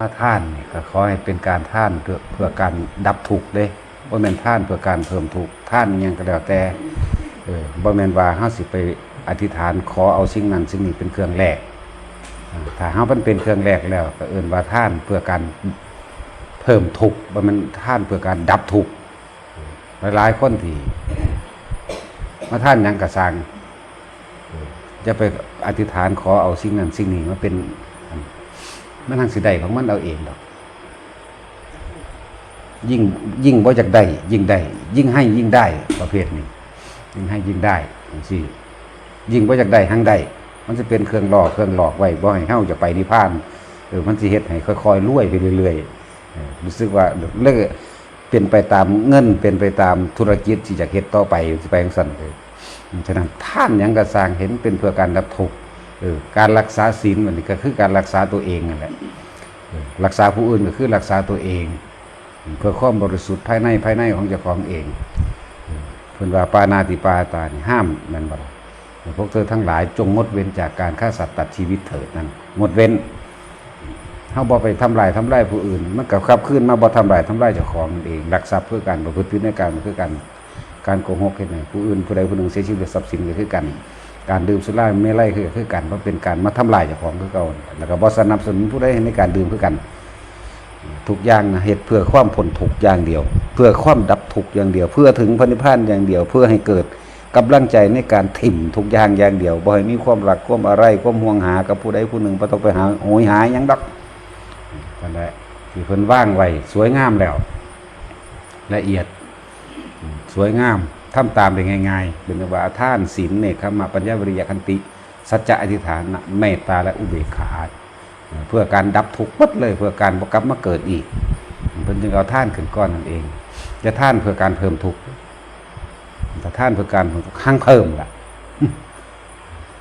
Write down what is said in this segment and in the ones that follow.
ถ้าท่านก็ขอให้เป็นการท่านเพื่อเพื่อการดับทุกข์เด้บ่แม่นท่านเพื่อการเพิ่มทุกข์ท่านยังก็แล้วแต่เออบ่แม่นว่าเฮาสิไปอธิษฐานขอเอาสิ่งนั้นสิ่งนี้เป็นเครื่องแลกอ่าถ้าเฮามันเป็นเครื่องแลกแล้ว ก็เอิ้นว่าท่านเพื่อการเพิ่มทุกข์บ่แม่นท่านเพื่อการดับทุกข์หลายๆคนที่มาท่านหยังก็สร้างจะไปอธิษฐานขอเอาสิ่งนั้นสิ่งนี้มาเป็น มันทางสิได้ของมันเอาเองดอก ยิ่งยิ่งบ่จากได้ยิ่งได้ ยิ่งให้ยิ่งได้ประเภทนี้ ยิ่งให้ยิ่งได้จังซี่ยิ่งบ่จากได้หังได้ มันจะเป็นเครื่องหลอกเครื่องหลอกไว้บ่ให้เฮาจะไปนิพพานเออมันสิเฮ็ดให้ค่อยๆรวยไปเรื่อยๆรู้สึกว่าเลิกเป็นไปตามเงินเป็นไปตามธุรกิจที่จะเฮ็ดต่อไปสิไปจังซั่นเลยฉะนั้นท่านหยังก็สร้างเห็นเป็นเพื่อการดับทุกข์ ออการรักษาศีลมันก็คือการรักษาตัวเองนั่นแหละรักษาผู้อื่นก็คือรักษาตัวเองเพื่อความบริสุทธิ์ภายในภายในของเจ้าของเองเพิ่อนว่าปานาติปาตานห้ามนั่นบ่พวกเธอทั้งหลายจงงดเว้นจากการฆ่าสัตว์ตัดชีวิตเถิดนั่นงดเว้นเฮาบ่ไปทำลายทำลายผู้อื่น มันก็ขับขึ้นมาบ่ทำลายทำลายเจ้าของเองรักทรัพย์เพื่อการประพฤติผิดในการเพื่อกันการโกหกเฮ็ดให้ผู้อื่นผู้ใดผู้หนึ่งเสียชีวิตทรัพย์สินก็คือกัน การดื่มสุราไม่ไล่คือคือกันเพราะเป็นการมาทำลายเจ้าของคือเก่าแล้วก็บ่สนับสนุนผู้ใดในการดื่มคือกันทุกอย่างนะเหตุเพื่อความพ้นทุกอย่างเดียว เพื่อความดับทุกอย่างเดียว เพื่อถึงพระนิพพานอย่างเดียว เพื่อให้เกิดกำลังใจในการถิ่มทุกอย่างอย่างเดียวบ่ให้มีความรักความอะไรความห่วงหากับผู้ใดผู้หนึ่งบ่ต้องไปหาโหยหาหยังดอกนั่นแหละที่เพิ่นว่างไว้สวยงามแล้ว ละเอียดสวยงาม ทำตามได้ง่ายๆเป็นว่าท่านศีลเนคขมะปัญญาวิริยคันติ สัจจะอธิษฐานเมตตาและอุเบกขาเพื่อการดับทุกข์หมดเลย เพื่อการบกลับมาเกิดอีกเพิ่นจึงเอาท่านขึ้นก้อนนั่นเอง จะท่านเพื่อการเพิ่มทุกข์แต่ท่านเพื่อการข้างเพิ่มล่ะ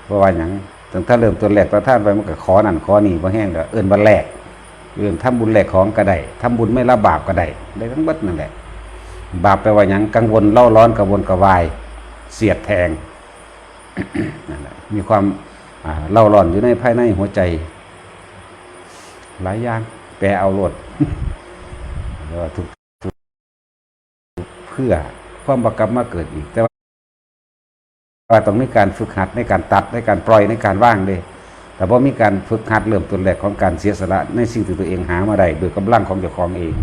เพราะว่าอย่างตั้งแต่เริ่มต้นแรกประท่านไปมันก็ขอนั่นขอนี่บ่แห้งก็เอิ้นวันแรกเอิ้นทำบุญแรกของก็ได้ทำบุญไม่ละบาปก็ได้ได้ทั้งบิดนั่นแหละ บาปแปลว่าหยังกังวลเล่าร้อนกังวลกระวาย เสียดแทงมีความเล่าร้อนอยู่ในภายในหัวใจ หลายอย่างแปลเอาโลดทุกเพื่อความประกลับมาเกิดอีก แต่ว่าต้องมีการฝึกหัดในการตัดในการปล่อยในการว่างเด้แต่ว่ามีการฝึกหัดเริ่มต้นแรกของการเสียสละในสิ่งที่ตัวเองหามาได้โดยกำลังของเจ้าของเอง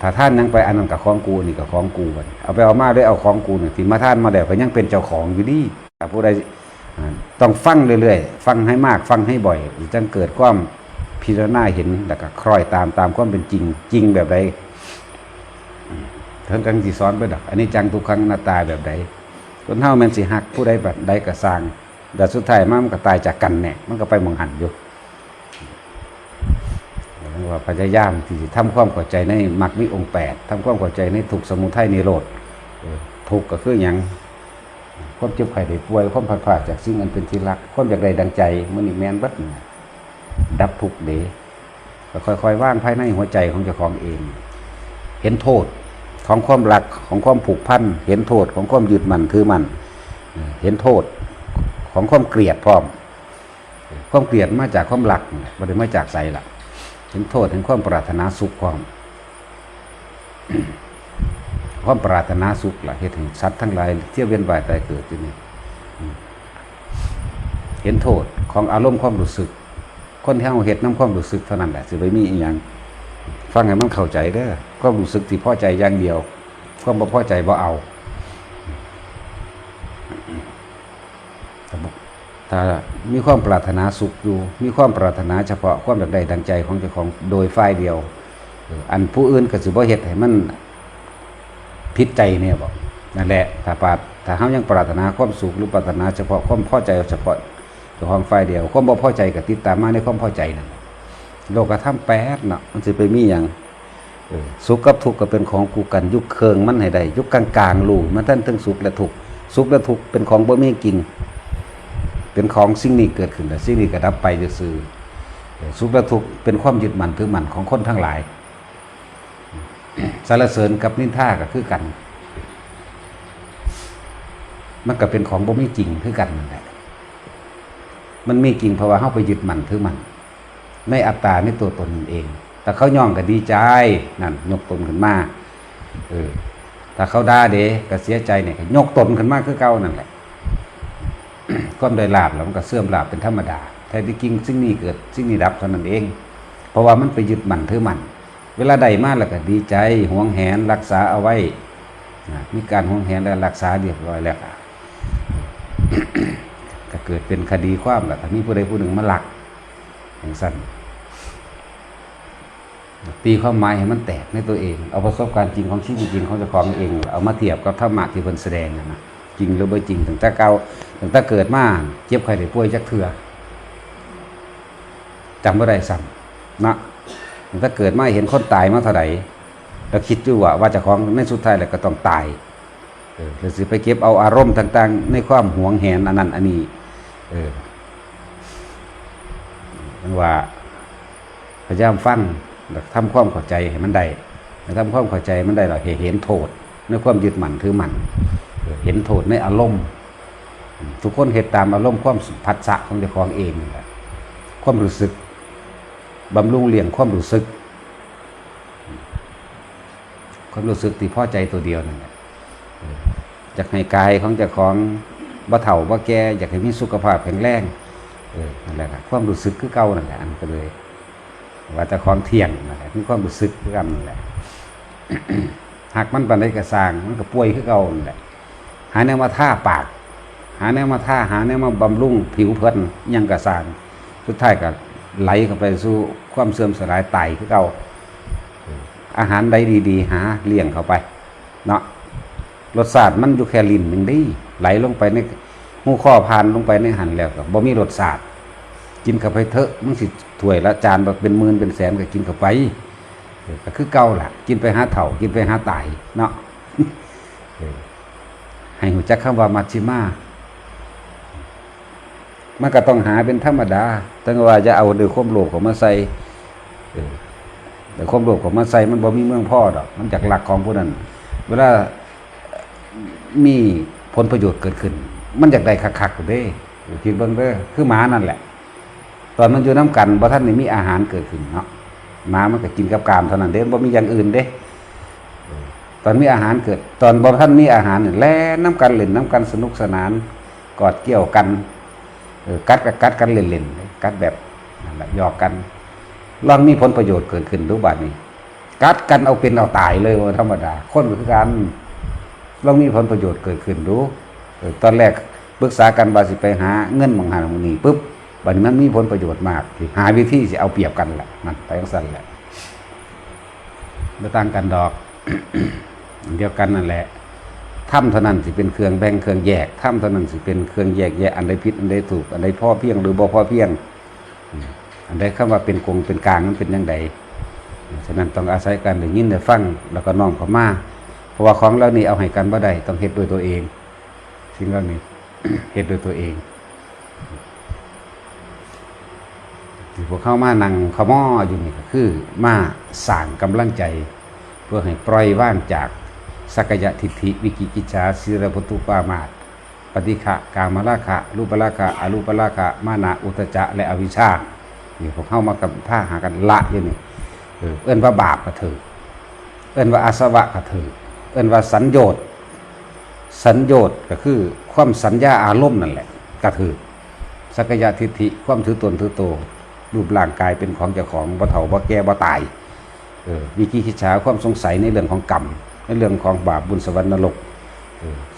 ถ้าท่านยังไปอันนั้นกับของกูนี่กับของกูบัดเอาไปเอามาได้เอาของกูเนี่ยที่มาท่านมาแล้วก็ยังเป็นเจ้าของอยู่ดีแต่ผู้ใดต้องฟังเรื่อยๆ ฟังให้มากฟังให้บ่อยจึงเกิดความพิจารณาเห็นแล้วก็คล้อยตามตามความเป็นจริง จริงแบบใดอืมเพิ่นกังสิสอนไปดอกอันนี้จังทุกครั้งหน้าตาแบบใดคนเฮาแม่นสิฮักผู้ใดแบบใดก็สร้างแต่สุดท้ายมันก็ตายจากกันแน่มันก็ไปมองหันอยู่ ว่าพยายามที่ทำความเข้าใจในมรรคมีองแปดทำความเข้าใจในทุกสมุทัยนิโรธเออทุกก็คืออย่างความเจ็บไข้ได้ป่วยความผัดผ่าจากสิ่งอันเป็นที่รัก ความอยากใดดังใจมันนี่แมนบัดดับทุกเดก็ค่อยๆว่างภายในหัวใจของเจ้าของเอง เห็นโทษของความรักของความผูกพันเห็นโทษของความยึดมั่นถือมั่นเห็นโทษของความเกลียดพร้อม ความเกลียดมาจากความรักไม่ได้มาจากใจหลัก ถึงโทษถึงความปรารถนาสุขความความปรารถนาสุขล่ะเหตุถึงสัตว์ทั้งหลายเที่ยวเวียนว่ายตายเกิดที่นี่เห็นโทษของอารมณ์ความรู้สึก คนที่เอาเหตุน้ำความรู้สึกเท่านั้นแหละสิไปมีอีกอย่างฟังให้มันเข้าใจเด้อความรู้สึกที่พอใจอย่างเดียว ความบ่พอใจบ่เอาแต่บ่ ถ้ามีความปรารถนาสุขอยู่ มีความปรารถนาเฉพาะความอยากได้ดังใจของเจ้าของโดยฝ่ายเดียว อันผู้อื่นก็สิบ่เฮ็ดให้มันผิดใจเนี่ยบอกนั่นแหละถ้าปารถ้าเฮายังปรารถนาความสุขหรือปรารถนาเฉพาะความพอใจเฉพาะเจ้าของฝ่ายเดียว ความบ่พอใจก็ติดตามมาในความพอใจนั่นโลกธรรมแปดเนาะมันสิไปมีหยังสุขกับทุกข์ก็เป็นของกูกัน ยุคเคิงมันให้ได้ยุคกลางๆรู้มันทั้งทั้งสุขและทุกข์สุขและทุกข์เป็นของบ่มีกิน เป็นของสิ่งนี้เกิดขึ้นแล้วสิ่งนี้ก็ดับไปจะซื่อสุขและทุกข์เป็นความยึดมั่นถือมั่นของคนทั้งหลายสารเสริญกับนินท่าก็คือกัน มันก็เป็นของบ่มีจริงคือกันนั่นแหละมันมีจริงเพราะว่าเฮาไปยึดมั่นถือมั่นในอัตตาในตัวตนเอง แต่เขาย่องก็ดีใจนั่นยกตนขึ้นมาเออถ้าเขาด่าเด้ก็เสียใจเนี่ยยกตนขึ้นมาคือเก่านั่นแหละ ความได้ลาบแล้วมันก็เสื่อมลาบเป็นธรรมดาแท้ที่จริงสิ่งนี้เกิดสิ่งนี้ดับเท่านั้นเอง เพราะว่ามันไปยึดมั่นถือมั่นเวลาใดมากแล้วก็ดีใจหวงแหนรักษาเอาไว้นะมีการหวงแหนและรักษาเรียบร้อยแล้วก็เกิดเป็นคดีความแล้วถ้ามีผู้ใดผู้หนึ่งมาหลักอย่างสั้นตีความหมายให้มันแตกในตัวเอง เอาประสบการณ์จริงของชีวิตจริงของเจ้าของเอง เอามาเทียบกับธรรมะที่เพิ่นแสดงนะจริงหรือไม่จริงตั้งแต่เก่า ตั้งแต่เกิดมาเจ็บไข้ได้ป่วยจักเถื่อจำบ่ได้ซ้ำนะตั้งแต่เกิดมาเห็นคนตายมาเท่าไหร่แล้วคิดอยู่ว่าว่าจ้าของในสุดท้ายแล้วก็ต้องตายเออหรือสิไปเก็บเอาอารมณ์ต่าง ๆ ในความหวงแหนอันนั้นอันนี้ เออว่าพยายามฟังแล้วทำความเข้าใจให้มันได้ทำความเข้าใจมันได้เราเห็นโทษในความยึดมั่นถือมั่นเห็นโทษในอารมณ์ ทุกคนเหตุตามอารมณ์ความผัสสะของเจ้าของเองนี่แหละความรู้สึกบำรุงเลี้ยงความรู้สึก ความรู้สึกที่พ่อใจตัวเดียวนั่นแหละอยากให้กายของเจ้าของบ่เฒ่าบ่แก่อยากให้มีสุขภาพแข็งแรงเออนั่นแหละครับความรู้สึกคือเก่านั่นแหละอันก็เลย ว่าเจ้าของเที่ยงนั่นแหละมีความรู้สึกคือกันนั่นแหละหากมันปานใดก็สางมันก็ป่วยคือเก่านั่นแหละหาแนวมาท่าปาก หาแนวมาท่าหาแนวมาบำรุงผิวเพิ่นยังก็สางสุดท้ายก็ไหลเข้าไปสู่ความเสื่อมสลายไตคือเก่าอาหารใดดี ๆ หาเลี้ยงเข้าไป เนาะรสชาติมันอยู่แค่ลิ้นหนึ่งด้ไหลลงไปในหูข้อพานลงไปในหันแล้วก็บ่มีรสชาติกินเข้าไปเถอะมันสิถ้วยละจานแบบเป็นหมื่นเป็นแสนก็กินเข้าไปเออก็คือเก่าล่ะ กินไปหาเถ่า กินไปหาตายเนาะให้หูจักคำว่ามัชชิมา มันก็ต้องหาเป็นธรรมดาแต่ว่าจะเอาเดือความโลภของมาใส่แต่ความโลภของมาใส่มันบ่มีเมืองพ่อดอก มันจากหลักของผู้นั้น เวลามีผลประโยชน์เกิดขึ้น มันอยากได้คักๆกูเด้คิดเบิ่งเด้อคือหมานั่นแหละ ตอนมันอยู่น้ำกันบ่ท่านนี่มีอาหารเกิดขึ้นเนาะหมามันก็กินกับกามเท่านั้นเด้บ่มีอย่างอื่นเด้ ตอนมีอาหารเกิด ตอนบ่ท่านมีอาหารแล่น้ำกันเล่นน้ำกันสนุกสนานกอดเกี่ยวกัน ออกัดกับกัดกันเล่นๆกัดแบบนั่นแหละหยอกกันลองมีผลประโยชน์เกิดขึ้นดูบัดนี้ กัดกันเอาเป็นเอาตายเลยว่าธรรมดา คนก็คือกันลองมีผลประโยชน์เกิดขึ้นดูเออตอนแรกปรึกษากันว่าสิไปหาเงินบางหาบางนี้ปุ๊บบัดนี้มันมีผลประโยชน์มากที่หาวิธีสิเอาเปรียบกันแหละนั่นไปจังซั่นแหละไม่ต่างกันดอก เดียวกันนั่นแหละ ถ้ำเท่านั้นสิเป็นเครื่องแบ่งเครื่องแยกถ้ำเท่านั้นสิเป็นเครื่องแยกแยะอันใดผิดอันใดถูกอันใดพ่อเพียงหรือบ่พ่อเพียง อันใดคำว่าเป็นกงเป็นกลางมันเป็นยังไงฉะนั้นต้องอาศัยการได้ยินได้ฟังแล้วก็น้อมเข้ามาเพราะว่าของเหล่านี้เอาให้กันบ่ได้ต้องเฮ็ดด้วยตัวเองสิ่งเหล่านี้เฮ็ดด้วยตัวเองที่พวกเข้ามานั่งขม้ออยู่นี่ก็คือมาสร้างกำลังใจ เพื่อให้ปล่อยว่างจาก สักยะทิฏฐิวิกิกิจฉาศิรพุตุปามาตปฏิฆะกามราคะ รูปราคะอรูปราคะมานะอุตจะและอวิชชานี่พวกเข้ามากับท่าหากันละอยู่นี่เออเอิ้นว่าบาปก็ถือเอิ้นว่าอาสวะก็ถือเอิ้นว่าสัญโยชน์สัญโยชน์ก็คือความสัญญาอารมณ์นั่นแหละก็ถือสักยะทิฏฐิความถือตนถือโตรูปร่างกายเป็นของเจ้าของบ่เฒ่าบ่แก่บ่ตายเออวิกิคิจฉาความสงสัยในเรื่องของกรรม ในเรื่องของบาปบุญสวรรค์นรก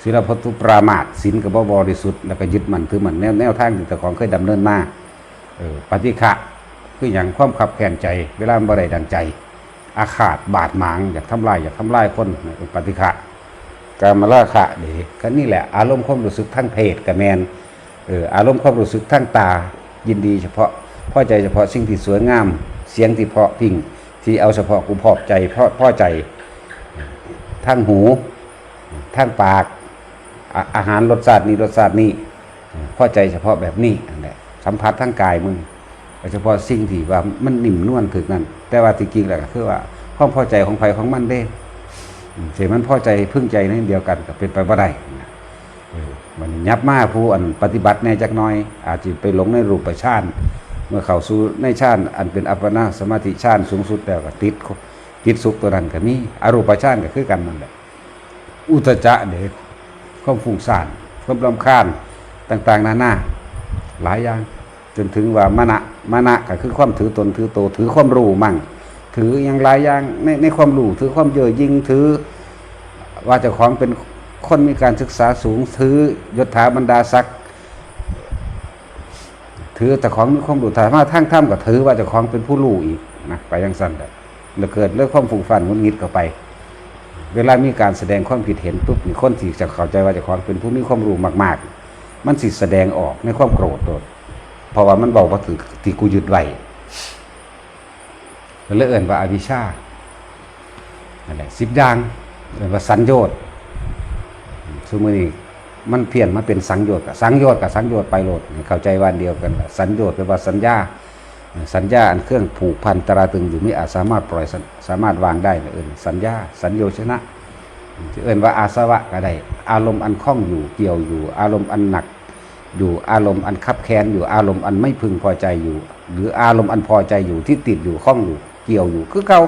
ศีลพัตุปรามาทศีลก็บ่บริสุทธิ์แล้วก็ยึดมันถือมันแนวแนวทางที่ของเคยดำเนินมาปฏิฆะคืออย่างความขับแค้นใจ เวลาบ่ได้ดังใจ อาฆาตบาดหมางอยากทำลายอยากทำลายคนปฏิฆะกามราคะเด็ก็นี่แหละ อารมณ์ความรู้สึกทั้งเพศกับแมนเอออารมณ์ความรู้สึกทั้งตายินดีเฉพาะพอใจเฉพาะสิ่งที่สวยงาม เสียงที่เพาะพิงที่เอาเฉพาะกูพอใจพราะพอใจ ทั้งหูทั้งปาก อาหารรสชาตินี้รสชาตินี้พอใจเฉพาะแบบนี้อันแหละสัมผัสทั้งกายมึงโดยเฉพาะสิ่งที่ว่ามันนิ่มนวลถึกนั่นแต่ว่าจริงๆแล้วก็คือว่าความพอใจของไผของมันเด้เสียมันพอใจพึ่งใจนั่นเดียวกันก็เป็นไปบ่ได้มันยับมาผู้อันปฏิบัติแน่จักน้อย อาจจะไปหลงในรูปฌานเมื่อเข้าสู่ในฌานอันเป็นอัปปนาสมาธิฌานสูงสุดแล้วก็ติด ติดสุขตัวนั้นก็มีอรูปฌานก็คือกันนั่นแหละอุตจะเด็กความฟุ้งซ่านความรำคาญต่าง ๆ นานาหลายอย่าง จนถึงว่ามณะมณะก็คือความถือตนถือโตถือความรู้มั่ง ถืออย่างหลายอย่างในในความรู้ถือความเย่อยิ่งถือ ว่าจ้าของเป็นคนมีการศึกษาสูงถือยศถาบรรดาศักดิ์ถือแต่ของมีความรู้ถามาทั้งถ้ำก็ถือว่าจ้าของเป็นผู้รู้อีกนะไปยังสั้นเลย แล้วเกิดเรื่องความฟุ้งฟันงุนงิดเข้าไป เวลามีการแสดงความคิดเห็นปุ๊บมีคนที่จะเข้าใจว่าเจ้าของเป็นผู้มีความรู้มาก ๆ มันสิแสดงออกในความโกรธโดดเพราะว่ามันบอกว่าถือที่กูยึดไว้ก็เลยเอ่นว่าอาวิชชานั่นแหละสิบอย่างเอ่นว่าสัญญต์สมมตินี้มันเพี้ยนมาเป็นสังโยชน์กับสังโยชน์กับสังโยชน์ไปโลดเข้าใจวันเดียวกันสัญญต์แปลว่าสัญญา สัญญาอันเครื่องผูกพันตราตรึงอยู่ไม่อาจสามารถปล่อยสามารถวางได้เอินสัญญา สัญโยชนะที่เอินว่าอาสวะก็ได้ อารมณ์อันคล้องอยู่เกี่ยวอยู่ อารมณ์อันหนัก อยู่อารมณ์อันคับแค้นอยู่อารมณ์อันไม่พึงพอใจอยู่ หรืออารมณ์อันพอใจอยู่ที่ติดอยู่คล้องอยู่เกี่ยวอยู่ คือเก่า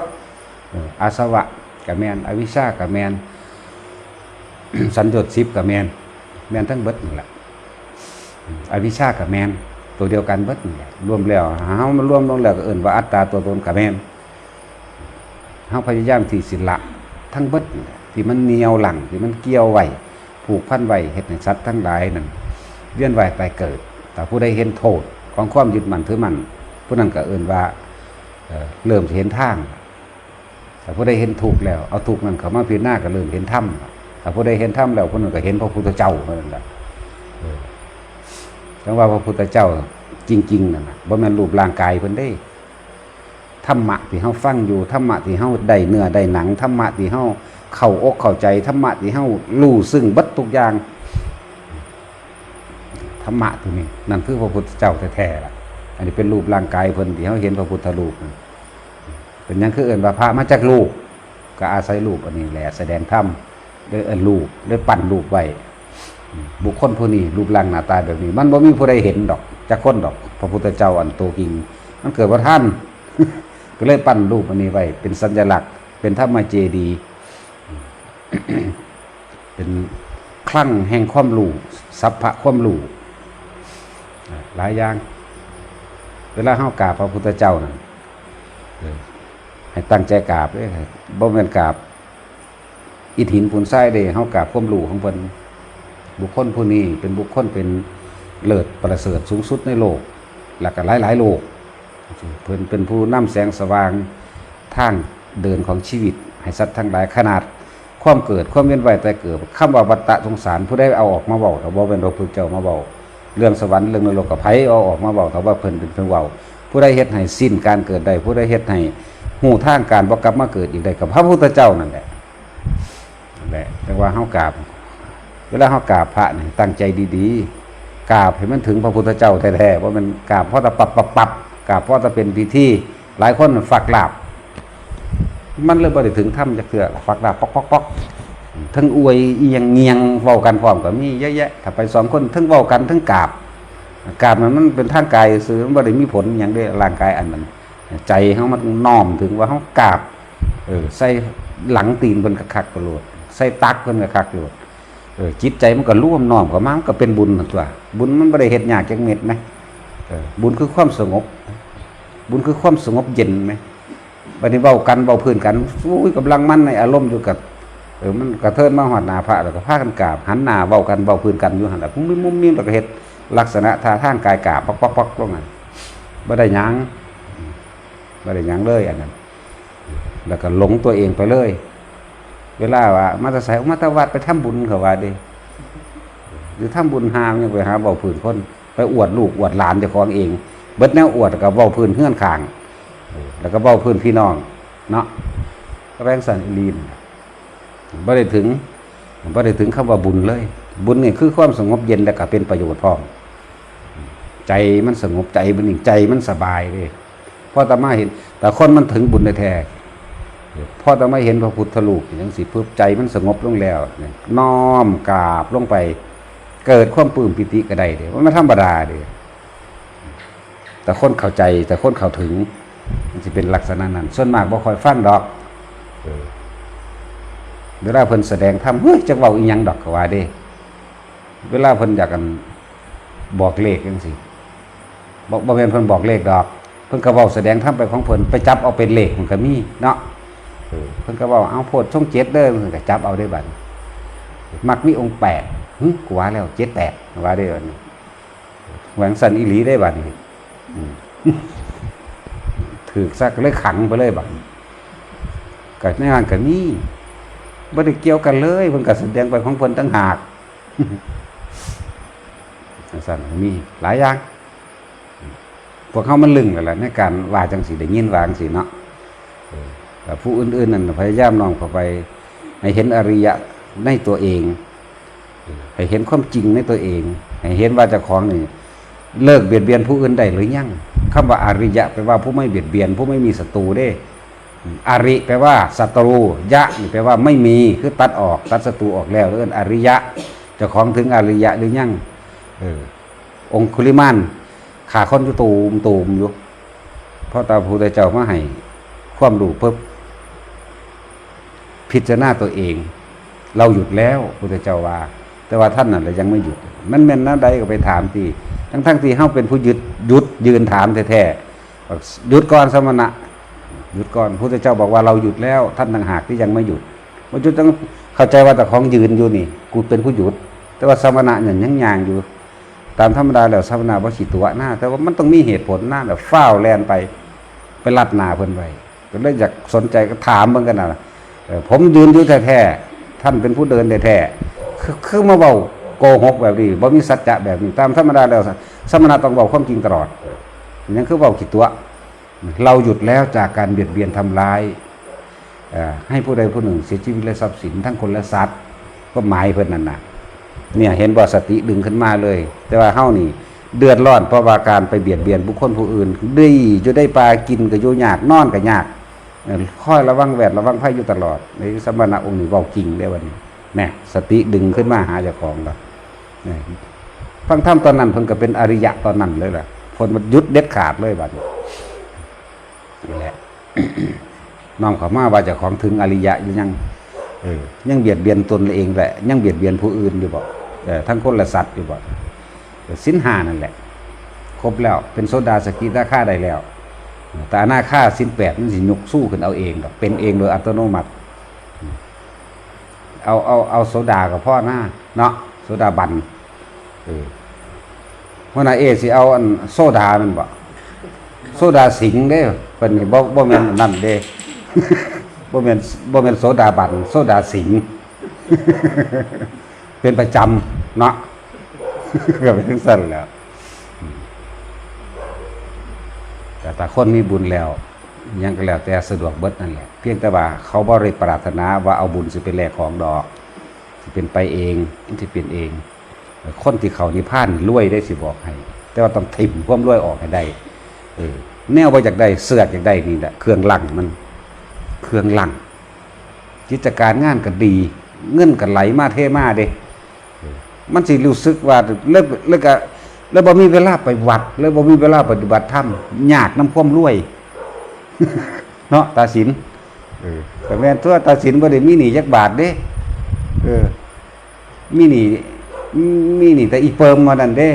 อาสวะกับแมนอวิชากับแมนสัญญต์สิบกับแมนแมนทั้งเบิดนี่แหละอวิชชากับแมน ตัวเดียวกันเบิดนี่แหละรวมแล้วหามันรวมลงแล้วก็เอิ่นว่าอัตตาตัวตนกับแมนเฮาพยายามที่สิละทั้งเบิดที่มันเหนียวหลังที่มันเกี่ยวไว้ผูกพันไว้เฮ็ดให้สัตว์ทั้งหลายนั่นเวียนว่ายตายเกิด แต่ผู้ใดเห็นโทษของความยึดมั่นถือมั่นผู้นั้นก็เอิ่นว่าเริ่มเห็นทาง แต่ผู้ใดเห็นถูกแล้ว เอาถูกนั้นเขามาพิจารณาก็เริ่มเห็นธรรมแต่ผู้ใดเห็นธรรมแล้วผู้นั้นก็เห็นพระพุทธเจ้าเท่านั้นแหละ จังว่าพระพุทธเจ้าจริงๆนั่นน่ะบ่แม่นรูปร่างกายเพิ่นได้ธรรมะที่เฮาฟังอยู่ธรรมะที่เฮาได้เนื้อได้หนังธรรมะที่เฮาเข้าอกเข้าใจธรรมะที่เฮารู้ซึ่งบัดทุกอย่างธรรมะตัวนี้นั่นคือพระพุทธเจ้าแท้ๆล่ะ อันนี้เป็นรูปร่างกายเพิ่นที่เฮาเห็นพระพุทธรูปเป็นยังคือเอิ้นว่าพระมาจากลูกก็อาศัยรูปอันนี้แหละแสดงธรรมได้เอิ้นรูปได้ปั้นรูปไว้ บุคคลผู้นี้รูปร่างหน้าตาแบบนี้ มันบ่มีผู้ใดเห็นดอกจักคนดอก พระพุทธเจ้าอันโตจริง มันเกิดว่าท่าน ก็เลยปั้นรูปอันนี้ไว้ เป็นสัญลักษณ์ เป็นธรรมเจดี เป็นคลั่งแห่งความรู้สัพพะความรู้หลายอย่าง เวลาเฮากราบพระพุทธเจ้านั่นให้ตั้งใจกราบเลยบ่แม่นกราบอิฐหินปูนทรายเด้เฮากราบความรู้ของเพิ่น บุคคลผู้นี้เป็นบุคคลเป็นเลิศประเสริฐสูงสุดในโลก แล้วก็หลายๆโลกเพิ่นเป็นผู้นำแสงสว่างทางเดินของชีวิต ให้สัตว์ทั้งหลายขนาด ความเกิดความเวียนว่ายตายเกิดคำว่าวัฏฏะสงสารผู้ใดเอาออกมาเว้าถ้าบ่เป็นพระพุทธเจ้ามาเว้าเรื่องสวรรค์เรื่องนรกกับไผเอาออกมาเว้าถ้าว่าเพิ่นเป็นเพิ่นเว้าผู้ใดเฮ็ดให้สิ้นการเกิดได้ผู้ใดเฮ็ดให้หูทางการบ่กลับมาเกิดอีกได้กับพระพุทธเจ้านั่นแหละนั่นแหละแต่ว่าเฮากราบ เวลาเฮากราบพระเนี่ยตั้งใจดีๆกราบให้มันถึงพระพุทธเจ้าแท้ๆว่ามันกราบเพราะต่ปับปับปับกราบเพราะต่เป็นพิธีหลายคนฝักลาบ มันเลยบ่ได้ถึงถ้ำจักเทื่อฝักลาบปอกปอกปอกทั้งอวยเอียงเงียงเว้ากันพร้อมก็มีเยอะแยะถ้าไปสองคนทั้งเว้ากันทั้งกราบกราบมันมันเป็นทางกายซื่อมันบ่ได้มีผลหยังได้ร่างกายอันนั้นใจเขามันน้อมถึงว่าเขากราบเออใส่หลังตีนเพิ่นกระคักกระโลดใส่ตักเพิ่นกระคักกระโลด เออจิตใจมันก็ร่วมน้อมเข้ามามันก็เป็นบุญนั่นตัว บุญมันบ่ได้เฮ็ดยากจักเม็ดนะเออบุญคือความสงบ บุญคือความสงบเย็นไหมบัดนี้เว้ากันเว้าพื้นกันอุ้ยกำลังมันในอารมณ์อยู่กับเออมันกระเทินมาหอดหน้าพระแล้วก็พากันกราบหันหน้าเว้ากันเว้าพื้นกันอยู่หันล่ะมุมมุมมิมแล้วก็เฮ็ดลักษณะท่าทางกายกราบปอกๆๆลงนั่นบ่ได้ยั้งไม่ได้ยั้งเลยอันนั้นแล้วก็หลงตัวเองไปเลย เวลาว่ามาตะใส่มาตะวัดไปทำบุญเขาว่าดิหรือทำบุญหามยังไปหาเบาพื้นคน ไปอวดลูกอวดหลานเจ้าของเอง เบิดแนวอวดกับเบาพื้นเพื่อนขาง แล้วก็เบาพื้นพี่น้อง เนาะก็แรงสันอิลีนบ่ได้ถึงบ่ได้ถึงคำว่าบุญเลย บุญนี่คือความสงบเย็นและก็เป็นประโยชน์พร้อมใจมันสงบใจมันนิ่งใจมันสบายเลยพ่อตามาเห็น แต่คนมันถึงบุญในแท้ พ่อตามาเห็นพระพุทธรูปอย่างสิเพื่อใจมันสงบลงแล้วนี่น้อมกราบลงไป เกิดความปลื้มปิติก็ไดเด้ว่ามันธรรมดาเด้แต่คนเข้าใจแต่คนเข้าถึง มันจะเป็นลักษณะนั้น ส่วนมากบ่คอยฟังดอกเวลาเพิ่นแสดงธรรมเฮ้ยจักเว้าอีหยังดอกกว่าเด้ เวลาเพิ่นอยากกันบอกเลขจังซี่บอกบ่แม่นเพิ่นบอกเลขดอก เพิ่นก็เว้าแสดงธรรมไปของเพิ่นไปจับเอาเป็นเลขมันก็มีเนาะ ออเพิ่นก็เว้าเอาโพดช่องเจ็ดเด้อเพิ่นก็จับเอาได้บัดมักมีองค์แปดหึกว่าแล้วเจ็ดแปดว่าได้บัดนี้หวังสันอีหลีได้บัดนี้ถือซักเลยขังไปเลยบัดก็ในงานก็มีบ่ได้เกี่ยวกันเลยเพิ่นก็แสดงไปของเพิ่นตั้งหากจังซั่นมีหลายอย่างพวกเขามันลึงแล้วล่ะในการว่าจังสีได้ยินว่าจังสีเนาะ ผู้อื่นๆนั่นพยายามน้อมเข้าไป ให้เห็นอริยะในตัวเอง ให้เห็นความจริงในตัวเอง ให้เห็นว่าเจ้าของนี่เลิกเบียดเบียนผู้อื่นได้หรือยังคำว่าอริยะแปลว่าผู้ไม่เบียดเบียน ผู้ไม่มีศัตรูเด้อริแปลว่าศัตรูยะนี่แปลว่าไม่มีคือตัดออกตัดศัตรูออกแล้วเรื่องอริยะเจ้าของถึงอริยะหรือยังเออองคุลิมานขาคนอยู่ตูมตูมอยู่เพราะตาพุทธเจ้ามาให้ความรู้ปุ๊บ พิจารณาตัวเอง เราหยุดแล้วพุทธเจ้าว่า แต่ว่าท่านน่ะเรายังไม่หยุด มันแม่นนะใดก็ไปถามทีทั้งทั้งที่เฮาเป็นผู้หยุดหยุดยืนถามแท้ๆบอกหยุดก่อนสมณะหยุดก่อนพุทธเจ้าบอกว่าเราหยุดแล้ว ท่านต่างหากที่ยังไม่หยุดว่าหยุดต้องเข้าใจว่าแต่ของยืนอยู่นี่ กูเป็นผู้หยุด แต่ว่าสมณะเนี่ยยังยางอยู่ ตามธรรมดาแล้วสมณะบ่ขีตัวหน้า แต่ว่ามันต้องมีเหตุผลหน้าแบบฟ้าแลนไปไปลัดหนาเพิ่นไว้ก็เลยอยากสนใจก็ถามเบิ่งกันน่ะ ผมยืนอยู่แท้ๆท่านเป็นผู้เดินแท้ๆคือคือมาเว้าโกหกแบบนี้บ่มีสัจจะแบบนี้ตามธรรมดาแล้วสมณะต้องเว้าความจริงตลอดนั่นคือเว้าขีตัว เราหยุดแล้วจากการเบียดเบียนทำร้ายให้ผู้ใดผู้หนึ่งเสียชีวิตและทรัพย์สินทั้งคนและสัตว์ก็หมายเพิ่นนั่นน่ะเนี่ยเห็นบ่สติดึงขึ้นมาเลย แต่ว่าเฮานี่ เดือดร้อนเพราะว่าการไปเบียดเบียนบุคคลผู้อื่นดีจะได้ปลากินก็ยู่ยากนอนก็ยาก คอยระวังแวดระวังภัยอยู่ตลอด ในสมณะองค์นี้เว้าจริงได้วันนี้แน่สติดึงขึ้นมาหาเจ้าของแล้วนี่ฟังธรรมตอนนั้นเพิ่นก็เป็นอริยะตอนนั้นเลยแหละเพิ่นมันยุดเด็ดขาดเลยบัดนี้นี่แหละน้อมขามาว่าเจ้าของถึงอริยะอยู่ยังเออยังเบียดเบียนตนเองแหละ ยังเบียดเบียนผู้อื่นอยู่บ่เออทั้งคนและสัตว์อยู่บ่สินหานั่นแหละ ครบแล้วเป็นโซดาสกิตาค่าได้แล้ว แต่อนาค่าสินแปดมันสิยกสู้ขึ้นเอาเองดอกเป็นเองโดยอัตโนมัติ เอาเอาเอาโซดากับพ่อหน้าเนาะโซดาบันเออเมื่อนาเอสิเอาอันโซดามันบ่โซดาสิงเด้เป็นบ่บ่แม่นนั่นเด้บ่แม่นบ่แม่นโซดาบันโซดาสิงเป็นประจำเนาะก็เป็นสั้นแล้ว แต่คนมีบุญแล้วยังก็แล้วแต่สะดวกเบิดนั่นแหละเพียงแต่ว่าเขาบ่ได้ปรารถนาว่าเอาบุญสิเป็นแลกของดอกสิเป็นไปเองที่เป็นเอง คนที่เขานิพพานรวยได้สิบอกให้ แต่ว่าต้องถิ่มความรวยออกให้ได้เออแนวว่าอยากได้เสือกอยากได้นี่แหละเครื่องลังมันเครื่องลังกิจการงานก็ดี เงินก็ไหลมาเทมาเด้มันสิรู้สึกว่าเลิกเลิกอะ แล้วบ่มีเวลาไปวัด แล้วบ่มีเวลาปฏิบัติธรรมยากน้ำความรวย เนาะตาสินแต่แม่นทั่วตาสินบ่ได้มีหนี้จักบาทเด้ เออ มีหนี้มีหนี้แต่อีเปิมมานั่นเด้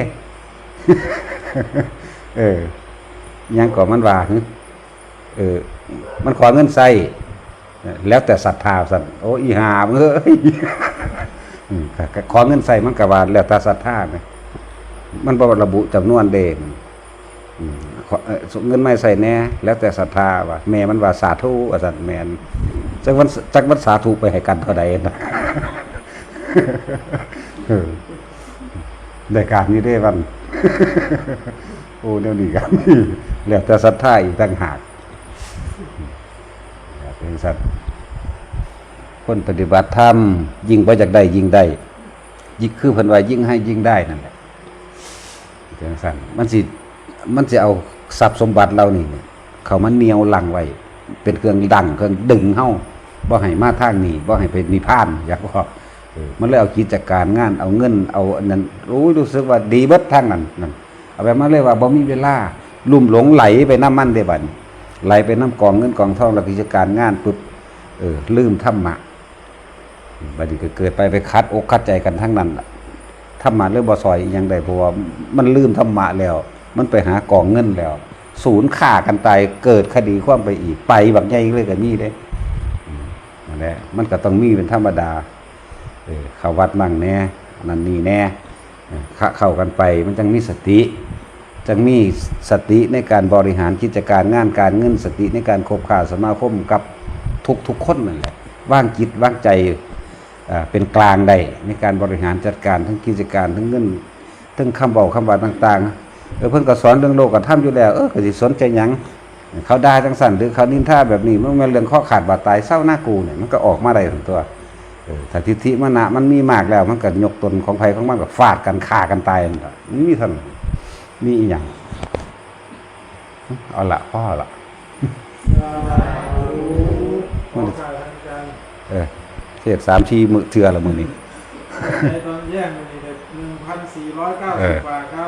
เออยังก่อมันว่าเออ มันขอเงินใส่แล้วแต่ศรัทธาสั่นโอ้อีหามเอ้ยขอเงินใส่มันก็ว่าแล้วแต่ศรัทธาไหม มันบ่ระบุจำนวนเดมอืมขอเอ่อส่งเงินไม่ใส่แน่ แล้วแต่ศรัทธาว่าแม่มันว่าสาธุว่าซั่นแม่นจักวันจักวันสาธุไปให้กันเท่าใดนะเออได้การนี้ได้วันโอ้เดี๋ยวนี้กันแล้วแต่ศรัทธาอีกต่างหากเป็นสัตว์คนปฏิบัติธรรมยิ่งไปจากได้ยิ่งได้ยิ่งคือพิ่นว่ายิ่งให้ยิ่งได้นั่นแหละ จังซั่นมันสิมันสิเอาทรัพย์สมบัติเรานี่เนี่ยเขามันเหนียวลังไว้เป็นเครื่องดังเครื่องดึงเฮาบ่ให้มาทางนี้บ่ให้ไปนิพานอยากบอกมันเลยเอากิจการงานเอาเงิน เอาอันนั้นรู้รู้สึกว่าดีเบิดทางนั้นนั่นเอาแบบมาเลยว่าบ่มีเวลาลุ่มหลงไหลไปน้ำมันได้บัดนี้ไหลไปน้ำกองเงินกองทองแล้วกิจการงานปุ๊บเออลืมธรรมะบัดนี้ก็เกิดไปไปคัดอกคัดใจกันทั้งนั้นล่ะ ธรรมะเรื่องบ่ซอยอีหยังได้เพราะว่ามันลืมธรรมะแล้ว มันไปหากองเงินแล้ว ศูนย์ฆ่ากันตายเกิดคดีความไปอีกไปบักใหญ่เลยก็มีเด้นั่นแหละมันก็ต้องมีเป็นธรรมดาเออเข้าวัดมั่งแน่นั่นนี่แน่เข้าเข้ากันไปมันจังมีสติจังมีสติในการบริหารกิจการงานการเงินสติในการคบค้าสมาคมกับทุกทุกๆคนนั่นแหละว่างจิตว่างใจ เป็นกลางได้ในการบริหารจัดการทั้งกิจการทั้งเงินทั้งคำบอกคำว่าต่างๆเออเพิ่นก็สอนเรื่องโลกกับท่ามอยู่แล้วเออก็สิสนใจหยังเขาได้ทั้งสั่นหรือเขานินท่าแบบนี้มันเป็นเรื่องข้อขาดบาดตายเศร้าหน้ากูเนี่ยมันก็ออกมาได้ทั้งตัวเออถ้าทิฏฐิมนะมันมีมากแล้ว มันก็ยกตนของภัยของมันก็ฟาดกันฆ่ากันตายนั่นล่ะมันมีเท่านั้นมีอีหยังเอาละพ่อละขอข่าวทางการเออ เทศสามทีมือเทือละมือนี้ในตอนแยกมันนี่หนึ่งพันสี่ร้อยเก้าเอสิบอบาทครับสาธุ